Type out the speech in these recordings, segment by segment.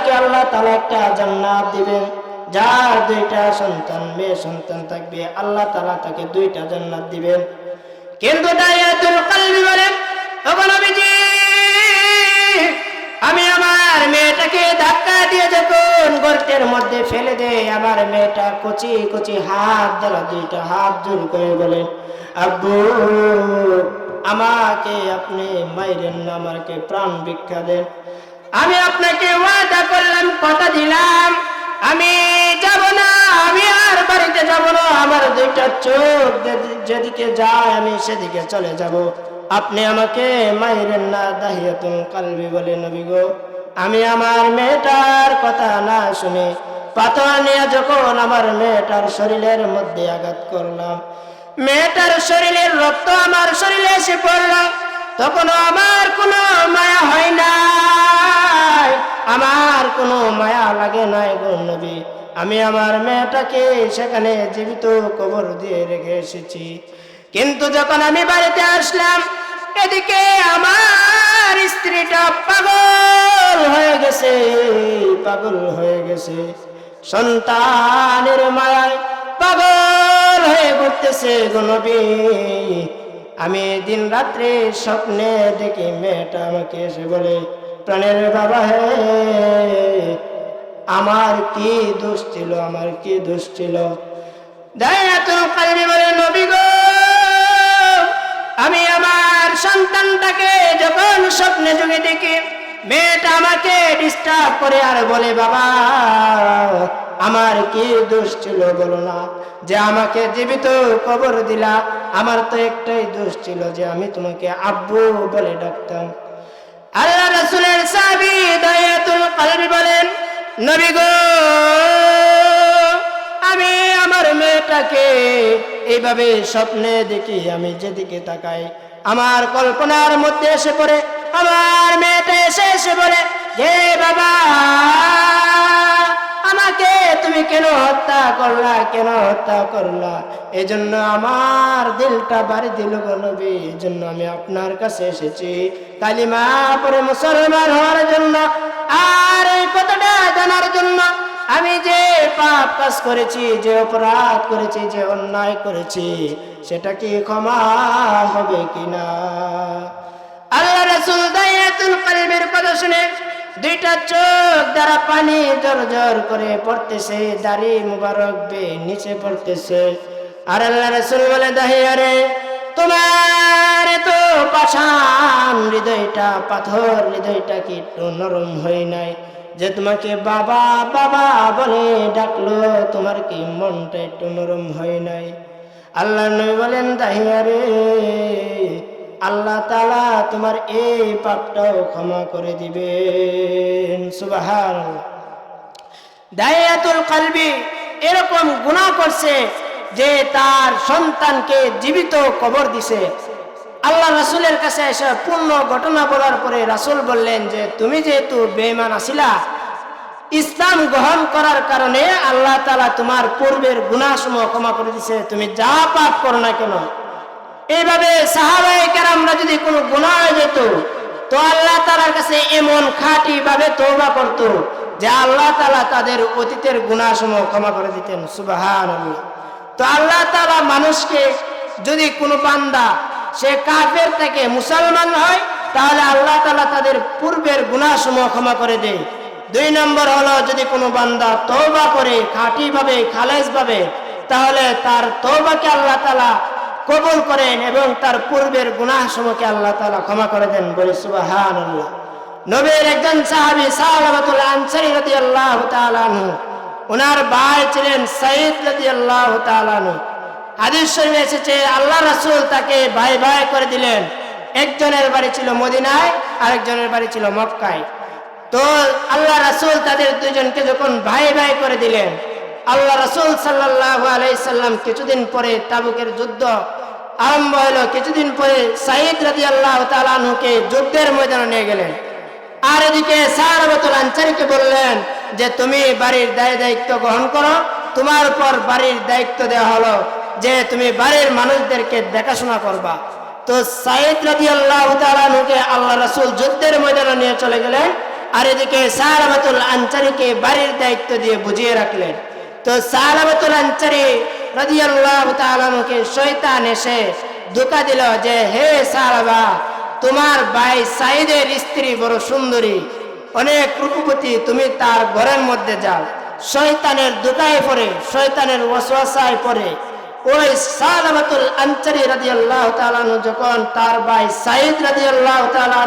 তাকে আল্লাহ তালা একটা জান্নাত দিবেন যার দুইটা সন্তান, মেয়ে সন্তান থাকবে, আল্লাহ তালা তাকে দুইটা জান্নাত দিবেন। কিন্তু আমি আমার মেয়েটাকে ধাক্কা দিয়ে যখন গর্তের মধ্যে ফেলে দে আমার মেয়েটা কচি কচি হাত দ্বারা দুইটা হাত জোর করে বলেন আব্বু, আমাকে আপনি মাইরেন না, আমাকে প্রাণ ভিক্ষা দেন। আমি আপনাকে ওয়াদা করলাম, কথা দিলাম। আমি যাব না, আমি আর বাড়িতে যাব না, আমার দুইটা চোখ যেদিকে যায়, আমি সেদিকে চলে যাব। আপনি আমাকে মাইরেন না দাহিয়াতুল কালবি বলে, নবী গো। আমি আমার মেয়েটার কথা না শুনে পাথর নিয়ে যখন আমার মেয়েটার শরীরের মধ্যে আঘাত করলাম, মেয়েটার শরীরের রক্ত আমার শরীরে এসে পড়ল তখন আমার কোনো মায়া হয় না আমার কোনো মায়া লাগে নাই গো নবী। আমি আমার মেয়েটাকে সেখানে জীবিত কবর দিয়ে রেখে এসেছি। কিন্তু যখন আমি বাড়িতে আসলাম, এদিকে আমার স্ত্রীটা পাগল হয়ে গেছে, পাগল হয়ে গেছে। সন্তানের মায়ায় পাগল হয়ে ঘুরতেছে গো আমি দিন রাত্রে স্বপ্নে দেখি মেয়েটা আমাকে এসে বলে প্রাণের বাবা হে। আমার কি দোষ ছিল, আমার কি দোষ ছিল? নবী গো, আমি আমার সন্তানটাকে যখন স্বপ্নে যুগে দেখি, মেয়েটা আমাকে ডিস্টার্ব করে আর বলে, বাবা, আমার কি দোষ ছিল বলো না, যে আমাকে জীবিত কবর দিলা। আমার তো একটাই দোষ ছিল যে আমি তোমাকে আব্বু বলে ডাকতাম। আল্লাহ রসুলের সাবি দয়াতুল কলবি বলেন, নবী গো, আমি আমার মেয়েটাকে এইভাবে স্বপ্নে দেখি, আমি যেদিকে তাকাই, আমার কল্পনার মধ্যে এসে পড়ে, আমার মেয়েটা এসে এসে বলে, হে বাবা আমাকে তুমি কেন হত্যা করলা, কেন হত্যা করলা? এই জন্য আমার দিলটা বাড়ি দিল গো নবী এই জন্য আমি আপনার কাছে এসেছি। কালিমা পরে মুসলমান হওয়ার জন্য আর এই কথাটা জানার জন্য আমি যে পাপ কাজ করেছি, যে অপরাধ করেছি, যে অন্যায় করেছি, সেটা কি ক্ষমা হবে কিনা? আল্লাহ রাসূল দায়াতুল কলবের কথা শুনে দুইটা চোখ দ্বারা পানি জর জর করে পড়তেছে, দাড়ি মুবারক বে নিচে পড়তেছে। আর আল্লাহ রাসূল বলে দাহিয়ারে তোমার তো পাষাণ হৃদয়টা, পাথর হৃদয়টা কি একটু নরম হয় নাই? যে তোমাকে বাবা বাবা বলে ডাকলো, তোমার কি মনটা একটু নরম হয় নাই? আল্লাহ নবী বলেন দাহিয়ারে আল্লাহ তালা তোমার এই পাপটাও ক্ষমা করে দিবেন। দায়াতুল কালবি এরকম গুণা করছে যে তার সন্তানকে জীবিত কবর দিছে। আল্লাহ রাসূলের কাছে এসে পূর্ণ ঘটনা বলার পরে রাসূল বললেন যে, তুমি যেহেতু বেমান আছিলা, ইসলাম গ্রহণ করার কারণে আল্লাহ তালা তোমার পূর্বের গুনাহসমূহ ক্ষমা করে দিছে। তুমি যা পাপ করো না কেন? এইভাবে সাহাবায়ে কেরামরা যদি কোনো গুনাহ হয়ে যেত, তো আল্লাহ তাআলার কাছে এমন খাঁটি ভাবে তওবা করত যে আল্লাহ তালা তাদের অতীতের গুনাহসমূহ ক্ষমা করে দিতেন। সুবহানাল্লাহ। তো আল্লাহ তালা মানুষকে যদি কোনো বান্দা, সে কাফের থেকে মুসলমান হয়, তাহলে আল্লাহ তালা তাদের পূর্বের গুনাহসমূহ ক্ষমা করে দেয়। দুই নম্বর হলো, যদি কোনো বান্দা তওবা করে খাঁটি ভাবে খালেজ ভাবে তাহলে তার তওবাকে আল্লাহ তাআলা কবুল করেন এবং তার পূর্বের গুনাহ সমূহকে আল্লাহ তাআলা ক্ষমা করে দেন বলে সুবহানাল্লাহ। নবীর একজন সাহাবী সাহাবাতুল আনসারী রাদিয়াল্লাহু তাআলা আনহু ওনার ভাই ছিলেন সাইদ রাদিয়াল্লাহু তাআলা আনহু। হাদিস এসেছে আল্লাহ রাসূল তাকে ভাই ভাই করে দিলেন। একজনের বাড়ি ছিল মদিনায়, আরেকজনের বাড়ি ছিল মক্কায়। তো আল্লাহ রাসূল তাদের দুজনকে যখন ভাই ভাই করে দিলেন, আল্লাহ রাসূল সাল্লাল্লাহু আলাইহি সাল্লাম কিছুদিন পরে তাবুকের যুদ্ধ আরম্ভ হলো কিছুদিন পরে সাইদ রাদিয়াল্লাহু আল্লাহ আনহুকে যুদ্ধের ময়দানে নিয়ে গেলেন। আর এদিকে সারাবতুল বললেন যে, তুমি বাড়ির দায় দায়িত্ব গ্রহণ করো, তোমার উপর বাড়ির দায়িত্ব দেওয়া হলো যে, তুমি বাড়ির মানুষদেরকে দেখাশোনা করবা। তো সাইদ রাজি আল্লাহ তালুকে আল্লাহ রসুল যুদ্ধের ময়দানে নিয়ে চলে গেলেন আর এদিকে সালাবাতুল আনসারিকে বাড়ির দায়িত্ব দিয়ে বুঝিয়ে রাখলেন। তো সালাবাতুল আনসারি রাদিয়াল্লাহু তাআলাকে শয়তান এসে ধোকা দিল যে, হে সালাবা তোমার ভাই সাইদের স্ত্রী বড় সুন্দরী। অনেক রূপবতী, তুমি তার ঘরের মধ্যে যাও। শয়তানের দুটায় পড়ে, শয়তানের ওয়াসওয়াসায় পড়ে। ওই সালামাতুল আনসারি রাদিয়াল্লাহু তাআলা যখন তার ভাই সাইদ রাদিয়াল্লাহু তাআলা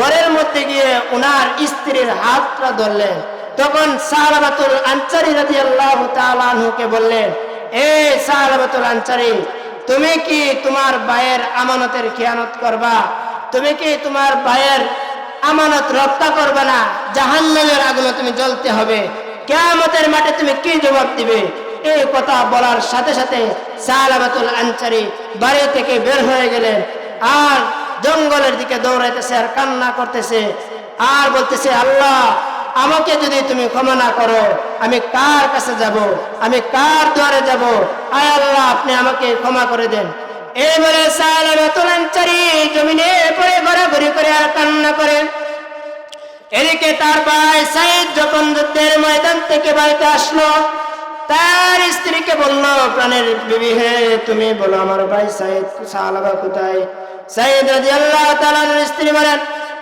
ঘরের মধ্যে গিয়ে ওনার স্ত্রীর হাতটা ধরলেন, তখন সালামাতুল আনসারি রাদিয়াল্লাহু তাআলা কে বললেন তুমি কি তোমার ভাইয়ের আমানতের খেয়ানত করবা? তুমি কি তোমার ভাইয়ের আমানত রক্ষা করবে না? জাহান্নামের আগুনে তুমি জ্বলতে হবে। কেয়ামতের মাঠে তুমি কি জবাব দিবে? এই কথা বলার সাথে সাথে আনসারি বাড়ি থেকে বের হয়ে গেলেন। আর জঙ্গলের দিকে দৌড়াইতেছে আর কান্না করতেছে। আর বলতেছে, আল্লাহ, আমাকে যদি তুমি ক্ষমা না করো আমি কার কাছে যাব? আমি কার দ্বারে যাব? আয় আল্লাহ, আপনি আমাকে ক্ষমা করে দেন। এবারে সালাবাতুল আনসারি জমিনে পড়ে ঘোরাঘুরি করে আর কান্না করে। এদিকে তার ভাই সাইদ যখন যুদ্ধের ময়দান থেকে বাড়িতে আসলো, তার স্ত্রীকে বলল, প্রাণের বিবি হে, তুমি বলো, আমার ভাই সাইদ সালাবা কোথায়? সাইদ রাজি আল্লাহ তালার স্ত্রী বলেন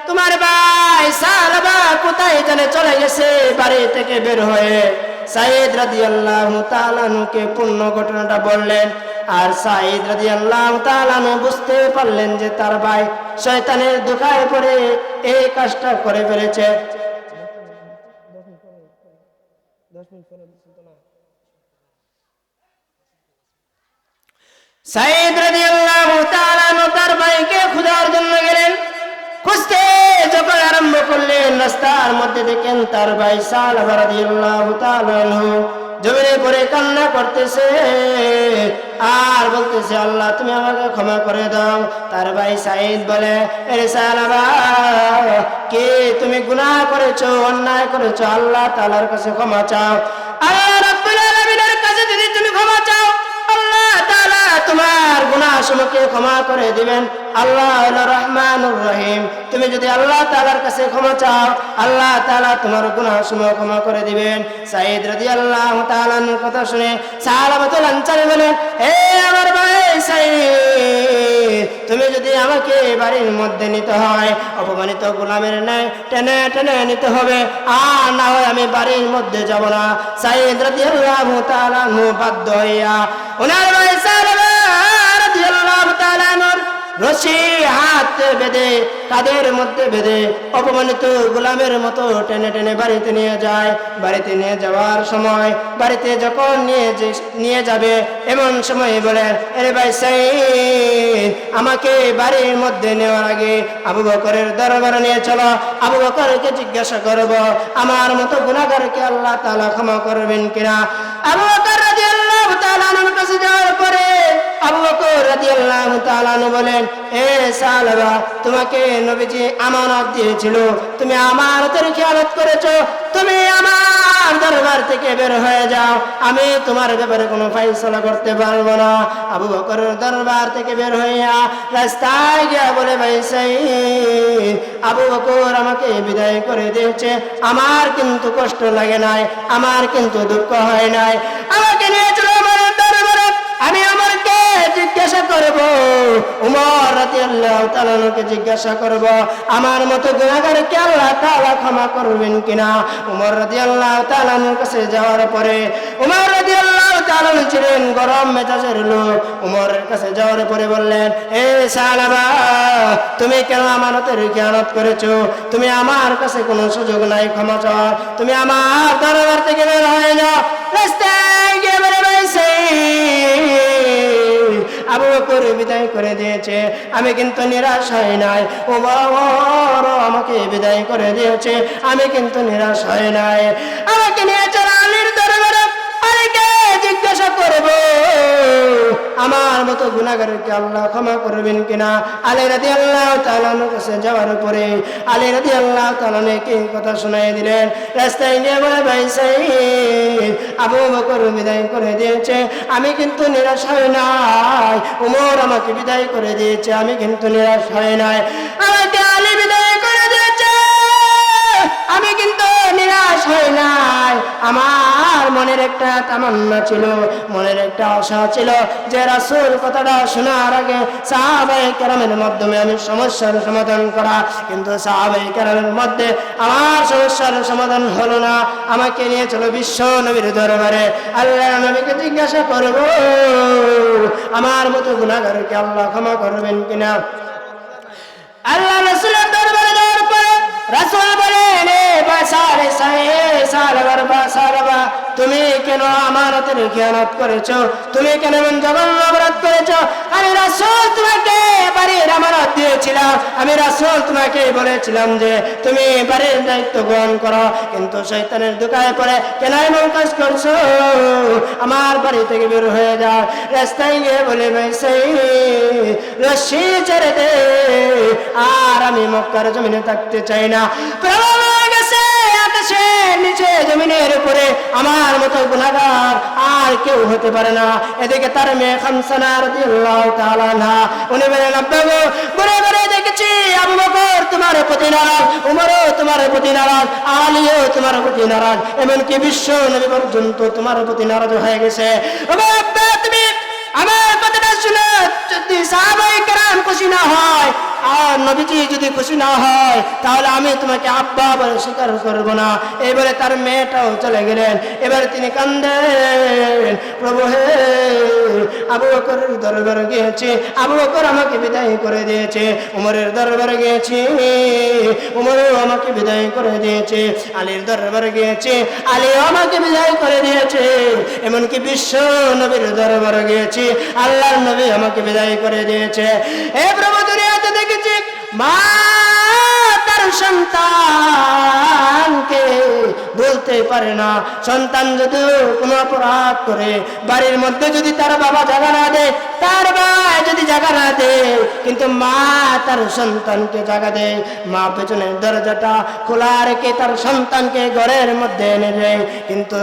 তোমার ভাই সালাবা কোথায় জানে চলে গেছে বাড়ি থেকে বের হয়ে? সাইদ রাজি আল্লাহ তালানুকে পূর্ণ ঘটনাটা বললেন। আর সাইদ রাজি আল্লাহ তালানু বুঝতে পারলেন যে তার ভাই শয়তানের দুঃখায় পড়ে এই কাজটা করে ফেলেছে। সাইদ রাজি আল্লাহ তালানু তার ভাইকে খুঁজার জন্য গেলেন। খুঁজতে আরম্ভ করলেন রাস্তার মধ্যে দেখেন তার ভাই সাল জমিনে পড়ে কান্না করতেছে আর বলতেছে, আল্লাহ, তুমি আমাকে ক্ষমা করে দাও। তার ভাই সাইদ বলে কে তুমি গুনাহ করেছ, অন্যায় করেছ? আল্লাহ তালার কাছে ক্ষমা চাও। আল্লাহ তোমার গুনাহ সমূহকে ক্ষমা করে দিবেন। আল্লাহ রহমানুর রহিম। তুমি যদি আল্লাহ তাআলার কাছে ক্ষমা চাও, আল্লাহ তাআলা তোমার গুনাহ সমূহ ক্ষমা করে দিবেন। সাইদ রাদিয়াল্লাহু তাআলার কথা শুনে সালাবাতুল আনসারী বলেন হে আমার ভাই সাইদ তুমি যদি আমাকে বাড়ির মধ্যে নিতে হয়, অপমানিত গোলামের ন্যায় টেনে টেনে নিতে হবে। আর না হয় আমি বাড়ির মধ্যে যাব না। সাইদ আল্লাহ তাআলা বাধ্য হইয়া, ওনার ভাই তাআলা রশি হাত বেঁধে কাদের মধ্যে বেঁধে অপমানিত গোলামের মতো টেনে টেনে বাড়িতে নিয়ে যায়। বাড়িতে নিয়ে যাওয়ার সময়, বাড়িতে যখন নিয়ে নিয়ে যাবে, এমন সময় বলেন এরে ভাই সাই আমাকে বাড়ির মধ্যে নেওয়ার আগে আবু বকরের দরবারে নিয়ে চলো। আবু বকরকে জিজ্ঞাসা করব, আমার মতো গুণাগারকে আল্লাহ তালা ক্ষমা করবেন কিনা? আবু বকর রাদিয়াল্লাহু কাছে যাওয়ার পরে আমার আমি তোমার ব্যাপারে ফাইসলা করতে পারব না। আবু দরবার থেকে বের হইয়া রাস্তায় গিয়া বলে আবু বকর আমাকে বিদায় করে দিয়েছে। আমার কিন্তু কষ্ট লাগে নাই, আমার কিন্তু দুঃখ হয় নাই। আমাকে নিয়ে আমি আমাকে জিজ্ঞাসা করব। উমর রাদিয়াল্লাহু তাআলাকে জিজ্ঞাসা করব, আমার মতো গুনাহগারকে আল্লাহ তাআলা ক্ষমা করবেন কিনা? উমর রাদিয়াল্লাহু তাআলার কাছে যাওয়ার পরে উমর রাদিয়াল্লাহু তাআলা ছিলেন গরম মেজাজের লোক। উমরের কাছে যাওয়ার পরে বললেন, এ সালাবা তুমি কেন আমানতের খেয়ানত করেছ? তুমি আমার কাছে কোনো সুযোগ নাই, ক্ষমা চাওয়ার তুমি আমার দরবার থেকে বের হয়ে যাও রাস্তায় আবু বকর বিদায় করে দিয়েছে। আমি কিন্তু নিরাশ হয় নাই। ও আমাকে বিদায় করে দিয়েছে। আমি কিন্তু নিরাশ হয় নাই। আমাকে নিয়ে আমার মতো গুণাগারকে আল্লাহ ক্ষমা করবেন কিনা? আলী রাদি আল্লাহ তালানোর কাছে যাওয়ার পরে আলী রাদি আল্লাহ তালানকে কথা শোনাই দিলেন, রাস্তায় গিয়ে বলে, ভাই আবু বকর বিদায় করে দিয়েছে, আমি কিন্তু নিরাশ হয় নাই। উমর আমাকে বিদায় করে দিয়েছে, আমি কিন্তু নিরাশ হয় নাই। আমাকে আলী হয় নাই। আমার মনের একটা তামান্না ছিল, মনের একটা আশা ছিল যে রাসূল কথাটা শোনার আগে সাহাবাই কেরামের মাধ্যমে আমি সমস্যার সমাধান করা। কিন্তু সাহাবাই কেরামের মধ্যে আমার সমস্যার সমাধান হলো না। আমাকে নিয়ে চলো বিশ্ব নবীর দরবারে। আল্লাহ নবীকে জিজ্ঞাসা করব, আমার মতো গুণাগারকে আল্লাহ ক্ষমা করবেন কিনা? আল্লাহ রসুলের দরবারে যাওয়ার পরে রসুল বলেন এ বাসারে সাহে সারবার বাসারবা তুমি কেন আমানতের খেয়ানত করেছ? তুমি কেন অপরাধ করেছ? আমি তোমাকে বাড়ির আমানত দিয়েছিলাম। আমি তোমাকে বলেছিলাম যে, তুমি বাড়ির দায়িত্ব গ্রহণ করো। কিন্তু শয়তানের দোকায় কেন এমন কাজ করছ? আমার বাড়ি থেকে বের হয়ে যাও। রাস্তায় গিয়ে বলে, ভাই সেই রশ্মি ছেড়ে দে। আর আমি মক্কার জমিনে থাকতে চাই না। নিচে জমিনের উপরে আমার মতো গুণাগার আর কেউ হতে পারে না। এদিকে তার মেয়ে খামসানা রাদিয়াল্লাহু তাআলা না উনি বলেন ঘুরে ঘুরে দেখেছি আবু বকর তোমার প্রতি নারাজ, উমরও তোমার প্রতি নারাজ, আলীও তোমার প্রতি নারাজ, এমনকি বিশ্ব নবী পর্যন্ত তোমার প্রতি নারাজ হয়ে গেছে। তুমি খুশি না হয়, আর নবীজি যদি খুশি না হয়, তাহলে আমি তোমাকে আব্বা বলে স্বীকার করব না। এবারে তার মেয়েটাও চলে গেলেন। এবারে তিনি কান্দেন, প্রভু হে, আবু বকরের দরবারে গিয়েছি, আবু বকর আমাকে বিদায় করে দিয়েছে, উমরের দরবারে গিয়েছি, উমরও আমাকে বিদায় করে দিয়েছে, আলীর দরবারে গিয়েছি, আলীও আমাকে বিদায় করে দিয়েছে। এমনকি বিশ্ব নবীর দরবারে গিয়েছি, আল্লাহর নবী আমাকে বিদায় করে দিয়েছে। এ প্রভু দুনিয়াতে দেখেছি মা তার সন্তানকে বলতে পারে না। সন্তান যদি কোনো অপরাধ করে, বাড়ির মধ্যে যদি তার বাবা জায়গা না দেয় তার ভাই যদি জায়গা না দেয়, কিন্তু মা তার সন্তানকে জায়গা দেয়। মা পেছনের দরজাটা খোলা রেখে তার সন্তানকে ঘরের মধ্যে এনে দেয়। কিন্তু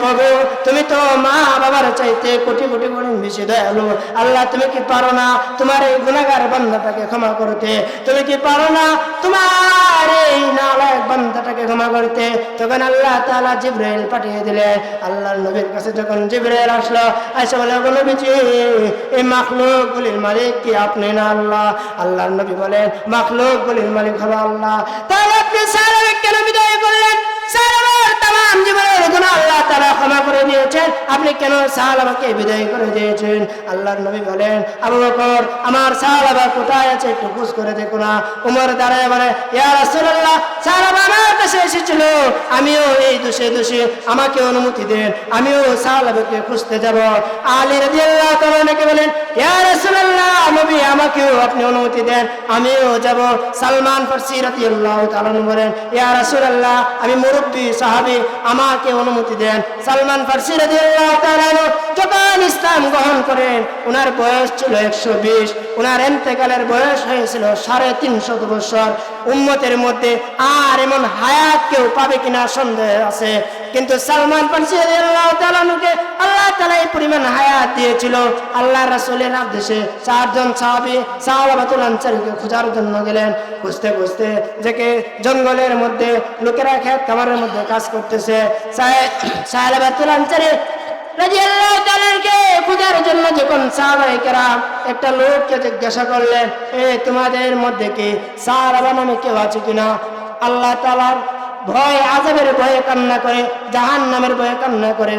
প্রভু, তুমি তো মা বাবার চাইতে কোটি কোটি গুণ বেশি দয়ালু। আল্লাহ, তুমি কি পারো না তোমার এই গুণাগার বান্দাটাকে ক্ষমা করতে? তুমি কি পারো না তোমার আসলো বলে, "ওগো নবীজি, এই মাখলুক মালিক কি আপনি না আল্লাহ? আল্লাহর নবী বলেন মালিক হলো আল্লাহ। কেন তাম জীবনের গুণা আল্লাহ তারা ক্ষমা করে দিয়েছেন। আপনি কেন সাহাবাকে বিদায় করে দিয়েছেন? আল্লাহর নবী বলেন, আবু আমার সাহাবা কোথায় আছে একটু খুঁজ করে দেখো না। উমর দাঁড়ায় বলে আমার কাছে এসেছিল। আমিও এই দোষে দোষে, আমাকে অনুমতি দেন। আমিও খুঁজতে যাব। আলী বলেন নবী, আমাকেও আপনি অনুমতি দেন। আমিও যাব। সালমান ফারসি রাদিয়াল্লাহু তাআলা বলেন আমি মুরব্বী, সাহাবী আমাকে অনুমতি দেন। সালমান ফার্সি যখন ইসলাম গ্রহণ করেন ওনার বয়স ছিল একশো বিশ ওনার এন্তেকালের বয়স হয়েছিল সাড়ে তিনশত বছর। উম্মতের মধ্যে আর এমন হায়াত কেউ পাবে কিনা সন্দেহ আছে। কিন্তু সালমান ফারসি রাদিয়াল্লাহু তাআলাকে আল্লাহ তাআলা এই পরিমাণ হায়াত দিয়েছিল। আল্লাহ রাসূলের আদেশে চারজন সাহাবী সাহাবাতুল আনসারীকে খোঁজার জন্য গেলেন। খুঁজতে খুঁজতে যেকে জঙ্গলের মধ্যে লোকেরা খেত খামারের মধ্যে কাজ করতেছে। সাহাবাতুল আনসারী কি আল্লাহ তাআলার ভয় আজাবের ভয়ে কান্না করে জাহান নামের ভয়ে কান্না করে।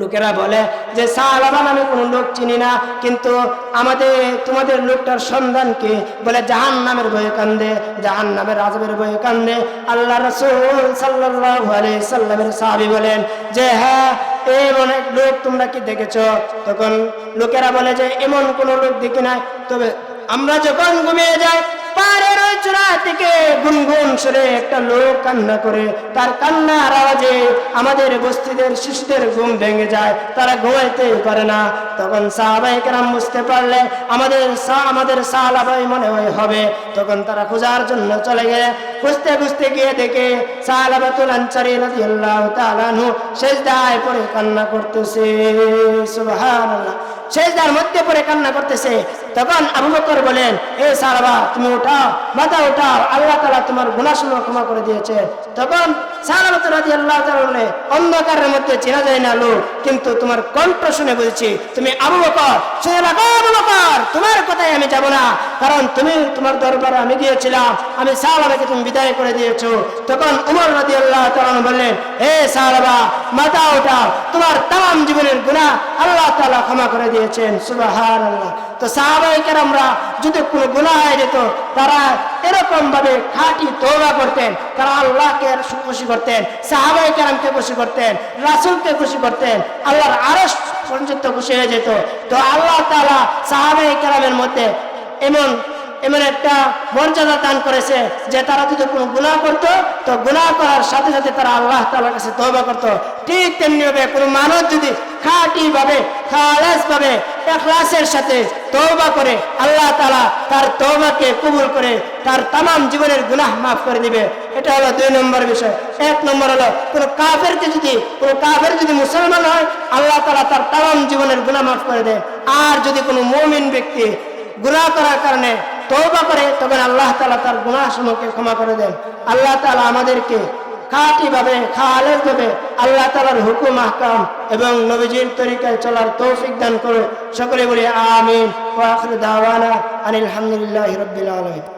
লোকেরা বলে যে সাহাবা নামে কোনো লোক চিনি না, কিন্তু আমাদের, তোমাদের লোকটার সন্ধান কি? বলে জাহান নামের বয়ে কান্দে জাহান নামের আজবের বয়ে কান্দে। আল্লাহ রসুল আলাইহি সাল্লামের সাহাবী বলেন যে হ্যাঁ এমন এক লোক তোমরা কি দেখেছ? তখন লোকেরা বলে যে, এমন কোনো লোক দেখি নাই। তবে আমরা যখন ঘুমিয়ে যাই পাহাড়ের ওই আমাদের বস্তিদের শিশুদের ঘুম না। মনে হয় হবে। তখন তারা খোঁজার জন্য চলে গেলে খুঁজতে খুঁজতে গিয়ে দেখে সাহাবাতুল আনসারী রাদিয়াল্লাহু তাআলা আনহু সেজদায় পড়ে কান্না করতেছে। সেজদার মধ্যে পরে কান্না করতেছে। তখন আবু বকর বলেন, এ সারবা তুমি উঠাও, মাথা উঠাও, আল্লাহ তালা তোমার গুনাহ ক্ষমা করে দিয়েছে। তখন অন্ধকারের মধ্যে চেনা যায় না লোক, কিন্তু তোমার কণ্ঠ শুনে বলছি, তুমি আবু বকর বকর, তোমার কথাই আমি যাব না, কারণ তুমি তোমার দরবারে আমি গিয়েছিলাম, আমি সালাবাকে তুমি বিদায় করে দিয়েছ। তখন উমর রাজি আল্লাহ বললেন, হে সালাবা মাথা ওঠাও, তোমার তাম জীবনের গুণা আল্লাহ তাআলা ক্ষমা করে দিয়েছেন সুবাহান আল্লাহ তো সাহাবাহিকের আমরা যদি কোনো গুণা হয়ে যেত তারা এরকম ভাবে খাঁটি তৌবা করতেন, তারা আল্লাহকে খুশি করতেন সাহাবাই কেরামকে খুশি করতেন, রাসুলকে খুশি করতেন, আল্লাহর আরও পর্যন্ত খুশি হয়ে যেত। তো আল্লাহ তালা সাহাবাই কেরামের মধ্যে এমন এমন একটা মর্যাদা দান করেছে যে তারা যদি কোনো গুনাহ করতো, তো গুনাহ করার সাথে সাথে তারা আল্লাহ তাআলার কাছে তওবা করতো। ঠিক তেমনি ভাবে কোনো মানুষ যদি খাঁটি ভাবে খালাস ভাবে এখলাসের সাথে তওবা করে, আল্লাহ তালা তার তওবাকে কবুল করে তার তাম জীবনের গুনাহ মাফ করে দিবে। এটা হলো দুই নম্বর বিষয়। এক নম্বর হলো, কোনো কাফেরকে যদি, কোনো কাফের যদি মুসলমান হয়, আল্লাহ তাআলা তার তাম জীবনের গুনাহ মাফ করে দেয়। আর যদি কোনো মুমিন ব্যক্তি গুনাহ করার কারণে তৌবা করে তখন আল্লাহ তালা তার গুণা সমুখে ক্ষমা করে দেন। আল্লাহ তালা আমাদেরকে খাটি ভাবে খালেজ ভাবে আল্লাহ তালার হুকুম আহকাম এবং নবীজির তরিকায় চলার তৌফিক দান করে সকলে বলি, আমিন। আলহামদুলিল্লাহ রাব্বিল আলামিন।